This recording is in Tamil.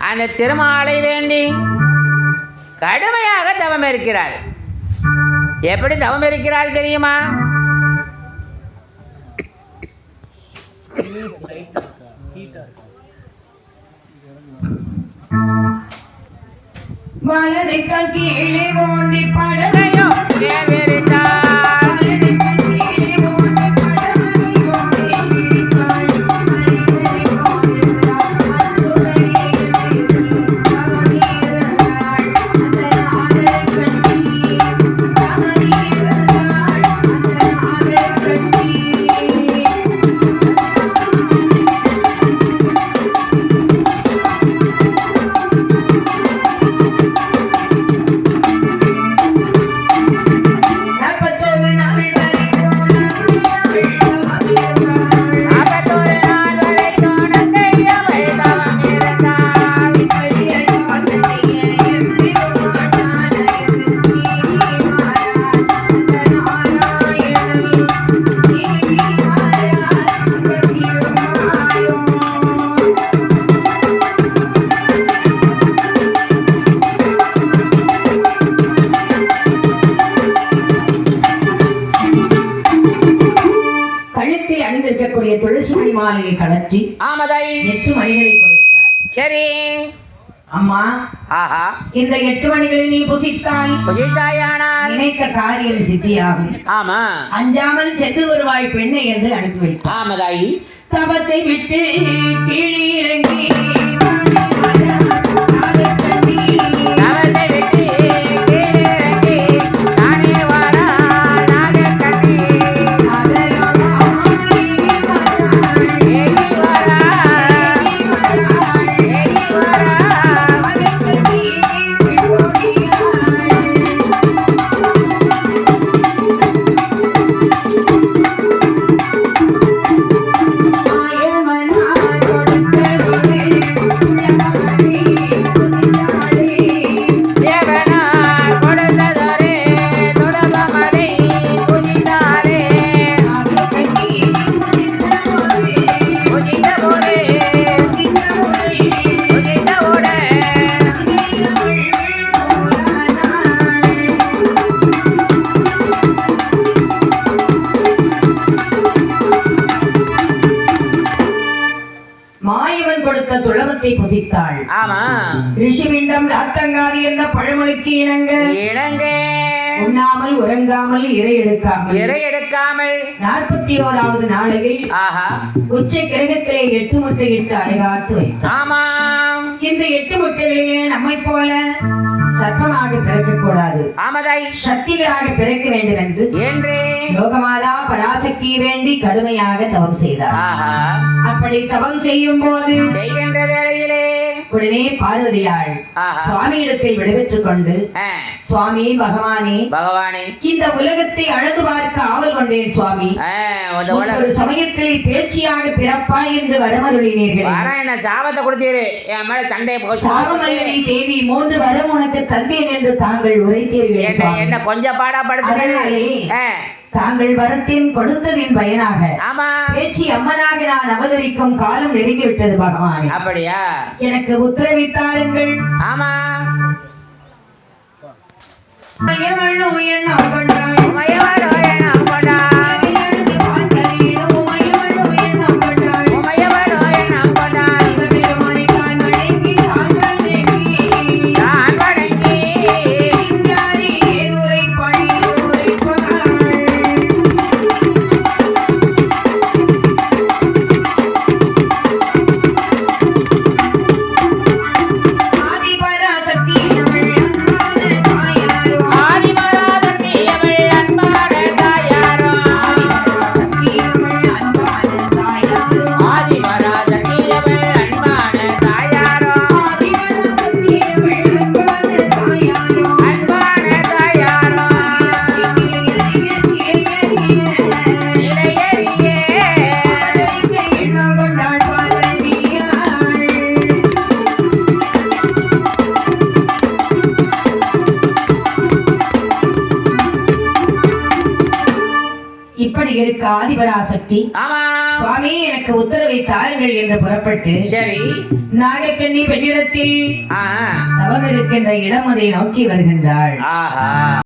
அந்த திருமாலை வேண்டி கடுமையாக தவம் இருக்கிறார் எப்படி தவம் இருக்கிறாள் தெரியுமா? வலது கீழே ஓண்டி கழுத்தில் அணிந்திருக்கக்கூடிய துளசி மணி மாலையை கலற்றி ஆமதை. எட்டு மணிகளை கொடுத்தார். சரி. அம்மா ஆஹா. இந்த எட்டு மணிகளை நீ புசித்தால் புசித்தாயானால் நினைத்த காரியம் சித்தியாகும். ஆமா. அஞ்சாமல் சென்று வருவாய் பெண்ணை என்று அனுப்பி வைத்தார். ஆமதாயி. தவத்தை விட்டு கீழே இறங்கி மாயவன் கொடுத்த துளவத்தை புசித்தாள். ஆமா. ரிஷிவிண்டம் ராத்தங்காரி என்ற பழமொழிக்கு இணங்க. இணங்கே. உண்ணாமல் உறங்காமல் இறை எடுக்காமல். இறை எடுக்காமல். நாற்பத்தி ஓராவது நாளையில் ஆஹா. உச்ச கிரகத்திலே எட்டு முட்டையிட்டு அடைகாத்து வைத்தார் ஆமாம். இந்த எட்டு முட்டைகளிலே நம்மை போல சர்ப்பமாக பிறக்கக்கூடாது. ஆமதாய் சக்திகளாக பிறக்க வேண்டும் என்று. என்று யோகமாதா பராசக்தி வேண்டி கடுமையாக தவம் செய்தார். அப்படி தவம் செய்யும் போது செய்கின்ற வேளையிலே உடனே பார்வதியாள். சுவாமியிடத்தில் விடைபெற்றுக் கொண்டு சுவாமி பகவானே பகவானே. இந்த உலகத்தை அழகு பார்க்க ஆவல் கொண்டேன் சுவாமி. ஒரு சமயத்தில் பேச்சியாக பிறப்பாய் என்று வரமருளினீர்கள். வாரம் என்ன சாபத்தை கொடுத்தீரு. என் மேல சண்டையை சாபமல்லி தேவி மூன்று வரம் உனக்கு தந்தேன் என்று தாங்கள் உரைத்தீர்கள் என்ன கொஞ்சம் பாடா ஆ, தாங்கள் வரத்தின் கொடுத்ததின் பயனாக ஆமா. பேச்சு அம்மனாக நான் அவதரிக்கும் காலம் நெருங்கி விட்டது பகவானே. அப்படியா? எனக்கு உத்தரவித்தாருங்கள் ஆமா. மயவள்ளு எண்ணம் Guadalajara. தேவர்களுக்கு ஆதிபராசக்தி ஆமா. சுவாமி எனக்கு உத்தரவை தாருங்கள் என்று புறப்பட்டு சரி. நாகக்கண்ணி பெண்ணிடத்தில் தவம் இருக்கின்ற இடம் அதை நோக்கி வருகின்றாள். ஆஹா.